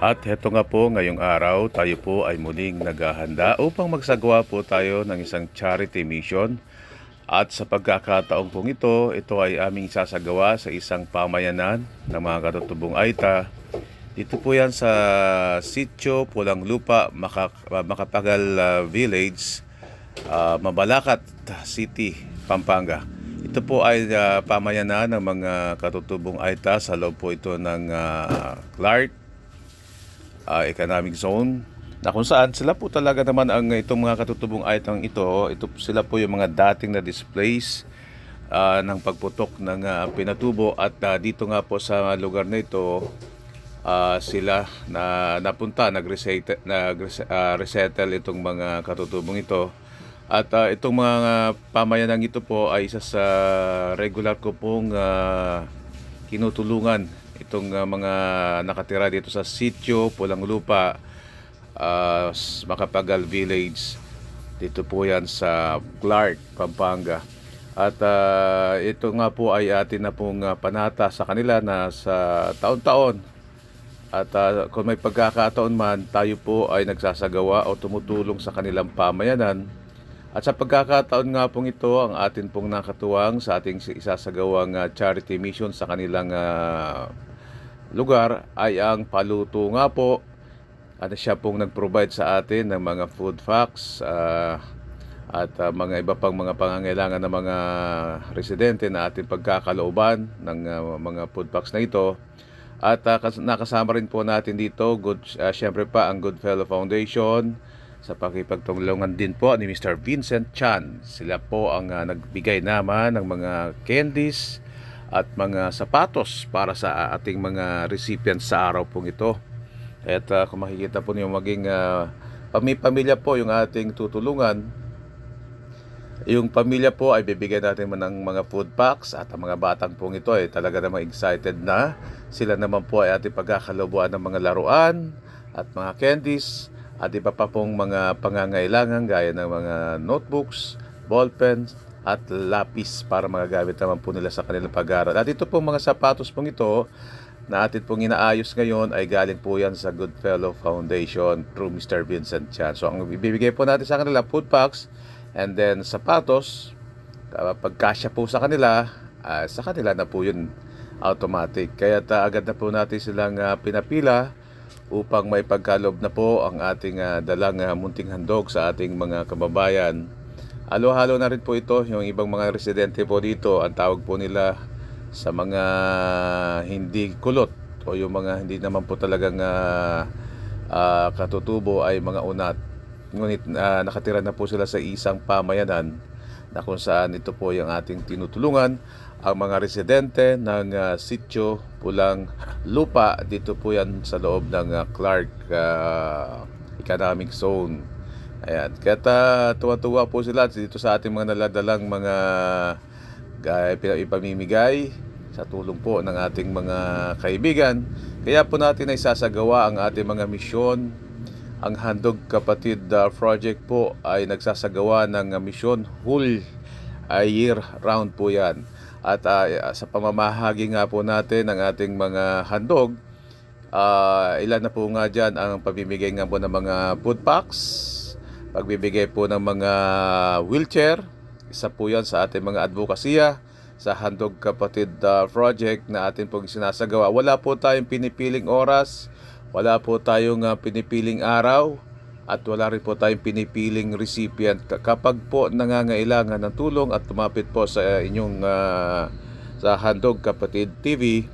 At heto nga po ngayong araw tayo po ay muling naghahanda upang magsagawa po tayo ng isang charity mission. At sa pagkakataong pong ito, ito ay aming sasagawa sa isang pamayanan ng mga katutubong Aita. Dito po yan sa Sitio Pulang Lupa, Maka- Makapagal ah, Village, ah, Mabalacat City, Pampanga. Ito po ay ah, pamayanan ng mga katutubong Aita sa loob po ito ng ah, Clark uh, economic zone na kung saan sila po talaga naman ang itong mga katutubong itang ito, ito sila po yung mga dating na displays ah, ng pagputok ng ah, pinatubo. At ah, dito nga po sa lugar na ito ah, sila na napunta nag-resettle nag resettle itong mga katutubong ito. At ah, itong mga pamayanang ito po ay isa sa regular ko pong ah, kinutulungan itong uh, mga nakatira dito sa sitio Pulang Lupa uh, Makapagal Village. Dito po yan sa Clark, Pampanga. At uh, ito nga po ay atin na pong uh, panata sa kanila na sa taon-taon. At uh, kung may pagkakataon man tayo po ay nagsasagawa o tumutulong sa kanilang pamayanan. At sa pagkakataon nga pong ito, ang atin pong nakatuwang sa ating isasagawang uh, charity mission sa kanilang uh, lugar ay ang paluto nga po. At siya pong nag-provide sa atin ng mga food packs uh, at uh, mga iba pang mga pangangailangan ng mga residente na ating pagkakalooban ng uh, mga food packs na ito. At uh, kas- nakasama rin po natin dito, good, uh, syempre pa ang Goodfellow Foundation, sa pakipagtulungan din po ni Mr. Vincent Chan. Sila po ang uh, nagbigay naman ng mga candies at mga sapatos para sa ating mga recipients sa araw pong ito. At uh, kung makikita po niyo maging uh, pamilya po yung ating tutulungan, yung pamilya po ay bibigyan natin man ng mga food packs at ang mga batang pong ito ay talaga namang excited na. Sila naman po ay ating pagkakalubuan ng mga laruan at mga candies at iba pa pong mga pangangailangan gaya ng mga notebooks, ballpens, at lapis para magagamit naman po nila sa kanilang pag-aaral. At ito pong mga sapatos pong ito na atin pong inaayos ngayon ay galing po yan sa Goodfellow Foundation through Mr. Vincent Chan. So ang ibibigay po natin sa kanila food packs and then sapatos kapag kasya po sa kanila, uh, sa kanila na po yun automatic. Kaya uh, agad na po natin silang uh, pinapila upang may pagkalob na po ang ating uh, dalang uh, munting handog sa ating mga kababayan. Halo-halo na rin po ito, yung ibang mga residente po dito, ang tawag po nila sa mga hindi kulot o yung mga hindi naman po talagang uh, uh, katutubo ay mga unat. Ngunit uh, nakatira na po sila sa isang pamayanan na kung saan ito po yung ating tinutulungan. Ang mga residente ng uh, sitio Pulang Lupa dito po yan sa loob ng uh, Clark uh, Economic Zone ayan. Kaya tuwa-tuwa po sila dito sa ating mga naladalang mga gaya, ipamimigay sa tulong po ng ating mga kaibigan. Kaya po natin ay sasagawa ang ating mga misyon. Ang Handog Kapatid uh, Project po ay nagsasagawa ng uh, misyon whole uh, year round po yan. At uh, sa pamamahagi nga po natin ng ating mga handog, uh, ilan na po nga dyan ang pabibigay nga po ng mga food packs, pagbibigay po ng mga wheelchair, isa po yan sa ating mga advokasya, sa Handog Kapatid uh, Project na atin pong sinasagawa. Wala po tayong pinipiling oras, wala po tayong uh, pinipiling araw at wala rin po tayong pinipiling recipient. Kapag po nangangailangan ng tulong at tumapit po sa inyong uh, sa Handog Kapatid TV,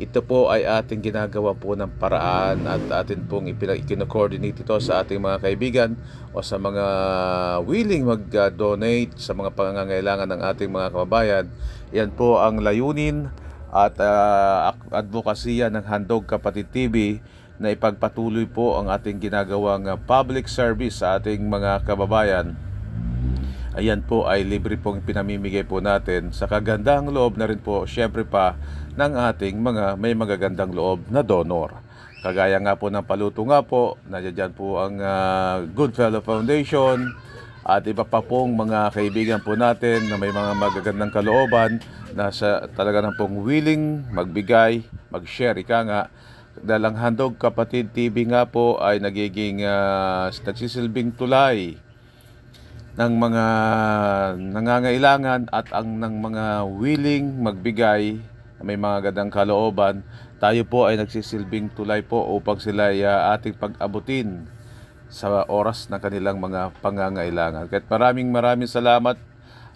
ito po ay ating ginagawa po ng paraan at atin pong ipinag-coordinate ito sa ating mga kaibigan o sa mga willing mag-donate sa mga pangangailangan ng ating mga kababayan. Yan po ang layunin at uh, advokasya ng Handog Kapatid TV na ipagpatuloy po ang ating ginagawang public service sa ating mga kababayan. Ayan po ay libre pong pinamimigay po natin sa kagandang loob na rin po syempre pa ng ating mga may magagandang loob na donor. Kagaya nga po ng paluto nga po, nandiyan po ang uh, Goodfellow Foundation at iba pa pong mga kaibigan po natin na may mga magagandang kalooban na sa talaga ng pong willing magbigay, mag-share ika nga Dahil ang Handog Kapatid TV nga po ay nagiging ah, nagsisilbing tulay ng mga nangangailangan at ang ng mga willing magbigay na may mga gadang kalooban, tayo po ay nagsisilbing tulay po upang sila ay ah, ating pag-abutin sa oras ng kanilang mga pangangailangan. Kahit maraming maraming salamat.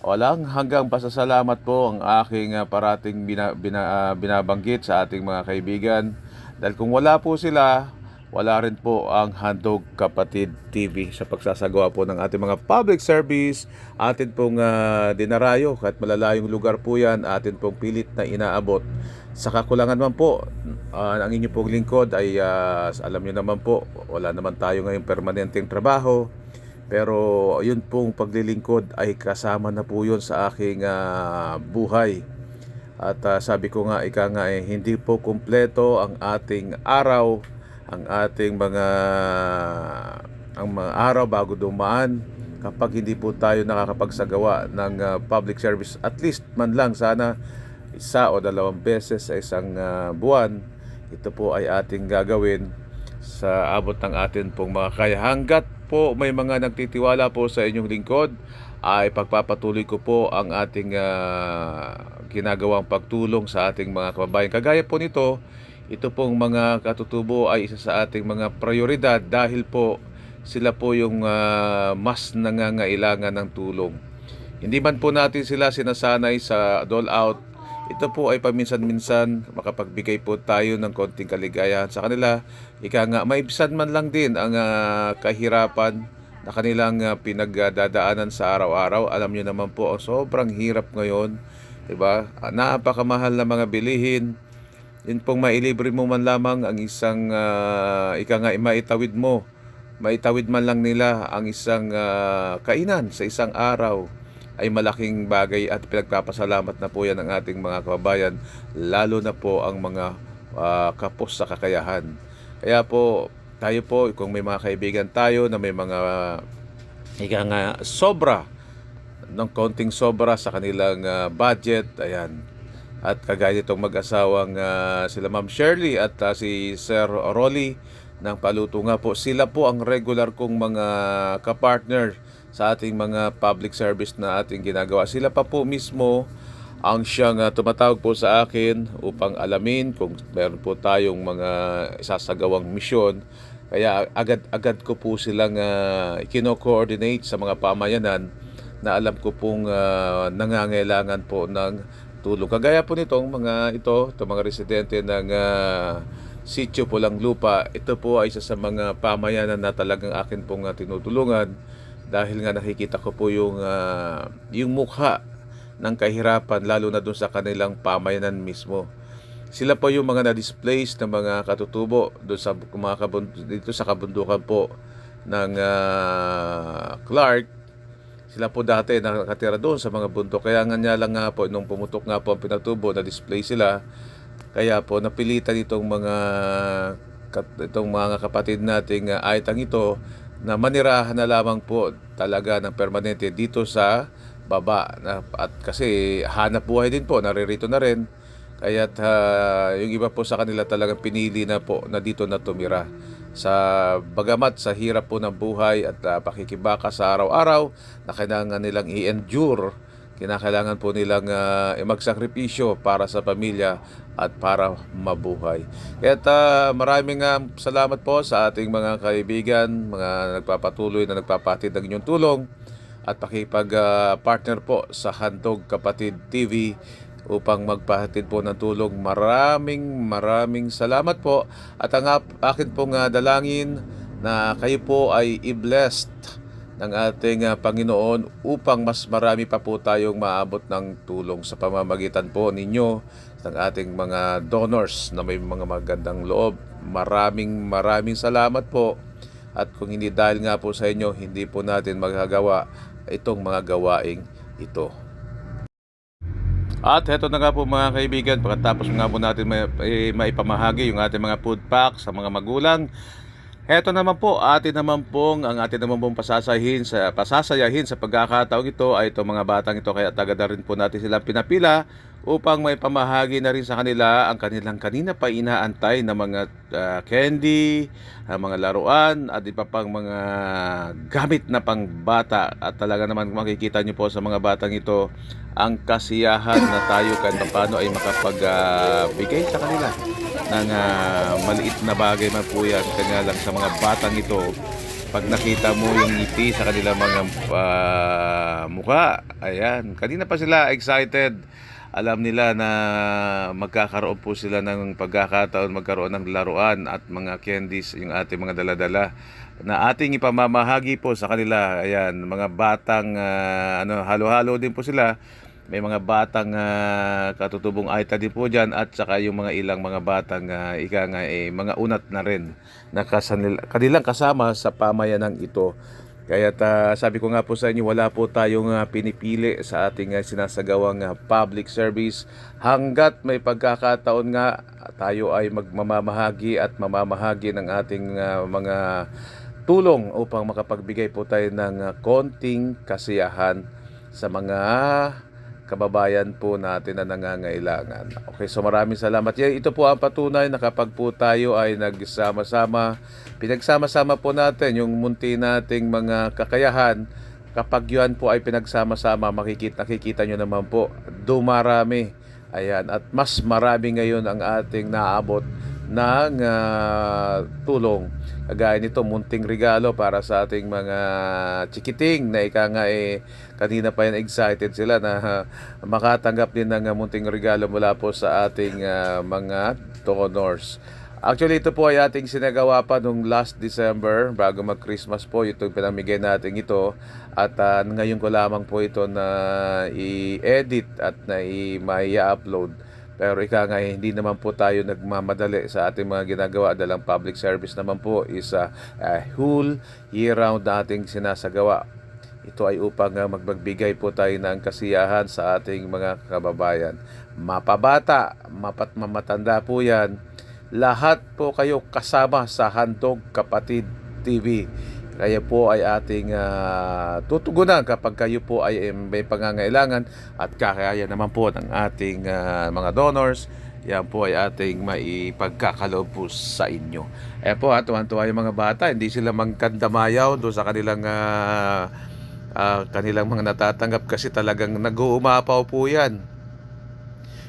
Walang hanggang pasasalamat po ang aking ah, parating bina, bina- ah, binabanggit sa ating mga kaibigan. Dahil kung wala po sila, wala rin po ang Handog Kapatid TV sa pagsasagawa po ng ating mga public service. Atin pong ah, dinarayo, kahit malalayong lugar po yan, atin pong pilit na inaabot. Sa kakulangan man po, ah, ang inyo pong lingkod ay ah, alam niyo naman po, wala naman tayo ngayong permanenteng trabaho. Pero yun pong paglilingkod ay kasama na po yun sa aking ah, buhay. At ah, sabi ko nga, ika nga eh, hindi po kumpleto ang ating araw, ang ating mga ang mga araw bago dumaan kapag hindi po tayo nakakapagsagawa ng ah, public service at least man lang sana isa o dalawang beses sa isang ah, buwan ito po ay ating gagawin sa abot ng atin pong mga kaya hanggat po may mga nagtitiwala po sa inyong lingkod ay pagpapatuloy ko po ang ating ah, ginagawang pagtulong sa ating mga kababayan. Kagaya po nito, ito pong mga katutubo ay isa sa ating mga prioridad dahil po sila po yung ah, mas nangangailangan ng tulong. Hindi man po natin sila sinasanay sa dole out. Ito po ay paminsan-minsan makapagbigay po tayo ng konting kaligayahan sa kanila. Ika nga, maibsan man lang din ang ah, kahirapan na kanilang ah, pinagdadaanan sa araw-araw. Alam niyo naman po, ang sobrang hirap ngayon. Diba? Ah, Napakamahal na mga bilihin. Yun pong mailibre mo man lamang ang isang, ah, ika nga, maitawid mo. Maitawid man lang nila ang isang ah, kainan sa isang araw ay malaking bagay at pinagpapasalamat na po yan ng ating mga kababayan lalo na po ang mga ah, kapos sa kakayahan. Kaya po tayo po kung may mga kaibigan tayo na may mga ika nga sobra ng konting sobra sa kanilang ah, budget, ayan. At kagaya nitong mag-asawang ah, sila Ma'am Shirley at ah, si Sir Rolly ng Paluto nga po. Sila po ang regular kong mga kapartner sa ating mga public service na ating ginagawa. Sila pa po mismo ang siyang ah, tumatawag po sa akin upang alamin kung meron po tayong mga isasagawang misyon. Kaya agad-agad ko po silang uh, kino-coordinate sa mga pamayanan na alam ko pong ah, nangangailangan po ng tulong. Kagaya po nitong mga ito, itong mga residente ng ah, sitio Pulang Lupa, ito po ay isa sa mga pamayanan na talagang akin pong ah, tinutulungan dahil nga nakikita ko po yung ah, yung mukha ng kahirapan lalo na doon sa kanilang pamayanan mismo. Sila po yung mga na-displaced na mga katutubo doon sa mga kabun- dito sa kabundukan po ng ah, Clark. Sila po dati nakatira doon sa mga bundok. Kaya nga niya lang nga po nung pumutok nga po ang pinatubo, na-display sila. Kaya po napilitan itong mga itong mga kapatid nating uh, aitang ito na manirahan na lamang po talaga ng permanente dito sa baba na, at kasi hanap buhay din po naririto na rin kaya yung iba po sa kanila talagang pinili na po na dito na tumira sa bagamat sa hirap po ng buhay at ah, pakikibaka sa araw-araw na kailangan nilang i-endure kinakailangan po nilang ah, magsakripisyo para sa pamilya at para mabuhay. Kaya maraming ah, salamat po sa ating mga kaibigan, mga nagpapatuloy na nagpapatid ng inyong tulong at pakipag-partner po sa Handog Kapatid TV upang magpahatid po ng tulong. Maraming maraming salamat po at ang akin pong ah, dalangin na kayo po ay i-blessed ng ating ah, Panginoon upang mas marami pa po tayong maabot ng tulong sa pamamagitan po ninyo ng ating mga donors na may mga magandang loob. Maraming maraming salamat po. At kung hindi dahil nga po sa inyo, hindi po natin magagawa itong mga gawaing ito. At heto na nga po mga kaibigan, pagkatapos nga po natin may, eh, maipamahagi yung ating mga food pack sa mga magulang. Heto naman po, atin naman pong, ang atin naman pong pasasahin sa, pasasayahin sa pagkakataong ito ay itong mga batang ito. Kaya tagad na rin po natin silang pinapila upang may pamahagi na rin sa kanila ang kanilang kanina pa inaantay na mga ah, candy, ah, mga laruan at iba pang mga gamit na pangbata. At talaga naman makikita nyo po sa mga batang ito ang kasiyahan na tayo kahit paano ay makapagbigay sa kanila ng ah, maliit na bagay man po yan. Kanya lang sa mga batang ito pag nakita mo yung ngiti sa kanilang mga ah, mukha ayan kanina pa sila excited alam nila na magkakaroon po sila ng pagkakataon magkaroon ng laruan at mga candies yung ating mga daladala na ating ipamamahagi po sa kanila ayan mga batang ah, ano halo-halo din po sila may mga batang ah, katutubong aita din po dyan at saka yung mga ilang mga batang ah, ika nga eh, mga unat na rin na kasanil, kanilang kasama sa pamayanang ito. Kaya sabi ko nga po sa inyo, wala po tayong ah, pinipili sa ating ah, sinasagawang ah, public service. Hanggat may pagkakataon nga tayo ay magmamahagi at mamamahagi ng ating ah, mga tulong upang makapagbigay po tayo ng ah, konting kasiyahan sa mga kababayan po natin na nangangailangan. Okay, so maraming salamat. Yan, ito po ang patunay na kapag po tayo ay nagsama-sama, pinagsama-sama po natin yung munti nating mga kakayahan, kapag yun po ay pinagsama-sama, makikita, nakikita nyo naman po, dumarami. Ayan, at mas marami ngayon ang ating naabot ng ah, tulong. Kagaya nito, munting regalo para sa ating mga chikiting na ika nga eh, kanina pa yan excited sila na ah, makatanggap din ng ah, munting regalo mula po sa ating ah, mga donors. Actually, ito po ay ating sinagawa pa nung last December bago mag-Christmas po. Ito pinamigay natin ito. At ah, ngayon ko lamang po ito na i-edit at na i-upload. Pero ika nga, eh, hindi naman po tayo nagmamadali sa ating mga ginagawa dahil ang public service naman po is a whole year round na ating sinasagawa. Ito ay upang uh, magbagbigay po tayo ng kasiyahan sa ating mga kababayan. Mapabata, mapat mamatanda po yan. Lahat po kayo kasama sa Handog Kapatid TV. Kaya po ay ating ah, tutugunan kapag kayo po ay eh, may pangangailangan at kakaya naman po ng ating ah, mga donors. Yan po ay ating maipagkakaloob po sa inyo. Eh po, ha, tuwan-tuwa yung mga bata. Hindi sila magkandamayaw doon sa kanilang ah, ah, kanilang mga natatanggap kasi talagang nag-uumapaw po yan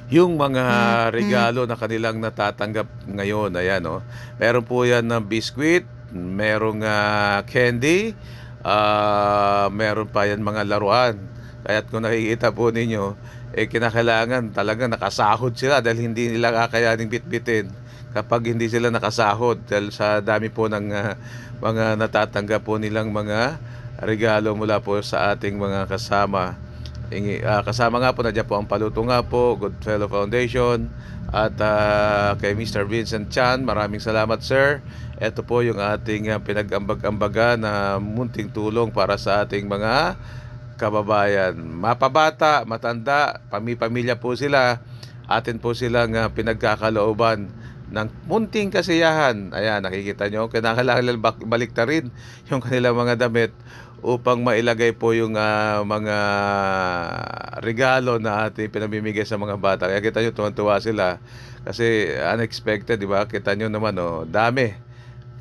yung mga regalo na kanilang natatanggap ngayon. Ayan, oh. Meron po yan ng biscuit, merong ah, candy, ah, meron pa yan mga laruan. Kaya't kung nakikita po ninyo, eh kinakailangan talaga nakasahod sila dahil hindi nila kakayaning bitbitin kapag hindi sila nakasahod dahil sa dami po ng ah, mga natatanggap po nilang mga regalo mula po sa ating mga kasama. Ingi, ah, kasama nga po na po ang paluto nga po, Goodfellow Foundation at ah, kay Mr. Vincent Chan. Maraming salamat sir. Ito po yung ating ah, pinag-ambag-ambaga na munting tulong para sa ating mga kababayan. Mapabata, matanda, pami-pamilya po sila. Atin po silang ah, pinagkakalooban ng munting kasiyahan. Ayan, nakikita nyo, kinakailangan bak- baliktarin yung kanilang mga damit upang mailagay po yung ah, mga regalo na ating pinamimigay sa mga bata. Kaya kita nyo, tuwan-tuwa sila. Kasi unexpected, di ba? Kita nyo naman, oh, dami.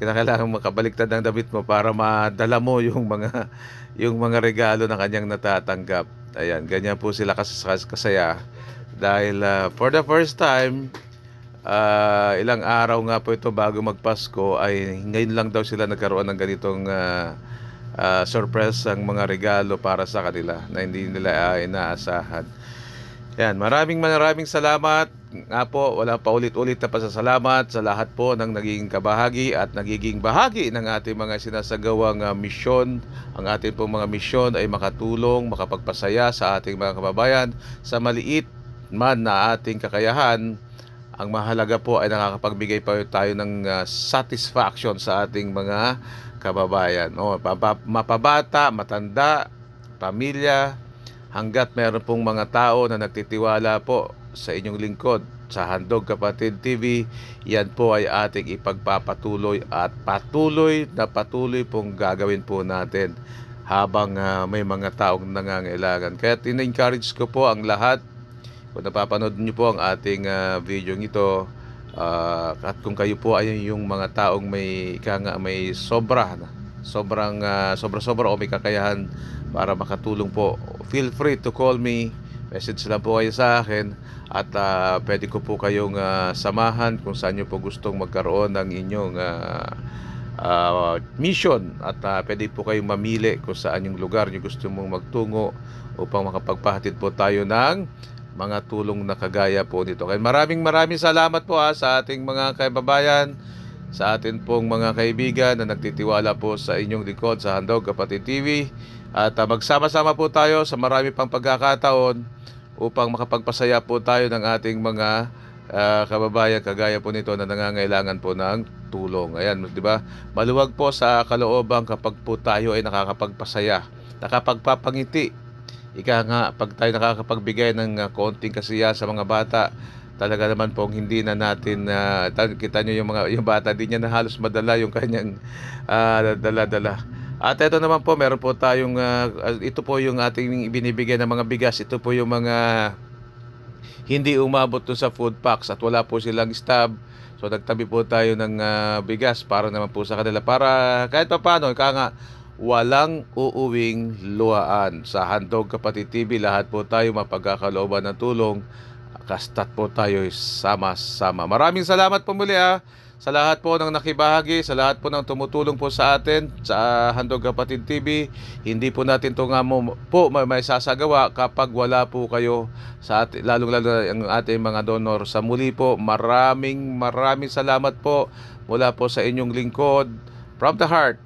Kinakailangan makabaliktad ng damit mo para madala mo yung mga yung mga regalo na kanyang natatanggap. Ayan, ganyan po sila kas kas- kasaya. Dahil ah, for the first time, ah, ilang araw nga po ito bago magpasko ay ngayon lang daw sila nagkaroon ng ganitong ah, ah, surprise ang mga regalo para sa kanila na hindi nila ah, inaasahan. Yan, maraming maraming salamat. Nga po, wala pa ulit-ulit na pasasalamat sa lahat po ng naging kabahagi at nagiging bahagi ng ating mga sinasagawang ah, misyon. Ang ating pong mga misyon ay makatulong, makapagpasaya sa ating mga kababayan sa maliit man na ating kakayahan. Ang mahalaga po ay nakakapagbigay pa tayo ng ah, satisfaction sa ating mga kababayan. O, mapabata, matanda, pamilya, hanggat meron pong mga tao na nagtitiwala po sa inyong lingkod sa Handog Kapatid TV, yan po ay ating ipagpapatuloy at patuloy na patuloy pong gagawin po natin habang ah, may mga taong nangangailangan. Kaya in-encourage ko po ang lahat kung napapanood niyo po ang ating ah, video ito, ah, at kung kayo po ay yung mga taong may ika nga may sobra na sobrang ah, sobra-sobra o may kakayahan para makatulong po, feel free to call me. Message lang po kayo sa akin at ah, pwede ko po kayong ah, samahan kung saan nyo po gustong magkaroon ng inyong ah, ah, mission at ah, pwede po kayong mamili kung saan yung lugar nyo gusto mong magtungo upang makapagpahatid po tayo ng mga tulong na kagaya po nito. Kaya maraming maraming salamat po ha, sa ating mga kaibabayan, sa atin pong mga kaibigan na nagtitiwala po sa inyong likod sa Handog Kapatid TV. At ah, magsama-sama po tayo sa marami pang pagkakataon upang makapagpasaya po tayo ng ating mga ah, kababayan kagaya po nito na nangangailangan po ng tulong. Ayan, di ba? Maluwag po sa kalooban kapag po tayo ay nakakapagpasaya, nakapagpapangiti. Ika nga, pag tayo nakakapagbigay ng ah, konting kasiya sa mga bata, talaga naman pong hindi na natin na kita nyo yung mga yung bata di niya na halos madala yung kanyang ah, dala-dala. At ito naman po, meron po tayong ah, ito po yung ating ibinibigay ng mga bigas. Ito po yung mga hindi umabot sa food packs at wala po silang stab. So nagtabi po tayo ng ah, bigas para naman po sa kanila para kahit pa paano, kaya nga walang uuwing luhaan sa Handog Kapatid TV. Lahat po tayo mapagkakalooban ng tulong. Kastat po tayo sama-sama. Maraming salamat po muli ah sa lahat po ng nakibahagi, sa lahat po ng tumutulong po sa atin sa Handog Kapatid TV. Hindi po natin to nga mo, po may, may sasagawa kapag wala po kayo sa atin, lalong-lalo ang ating mga donor. Sa muli po, maraming maraming salamat po mula po sa inyong lingkod from the heart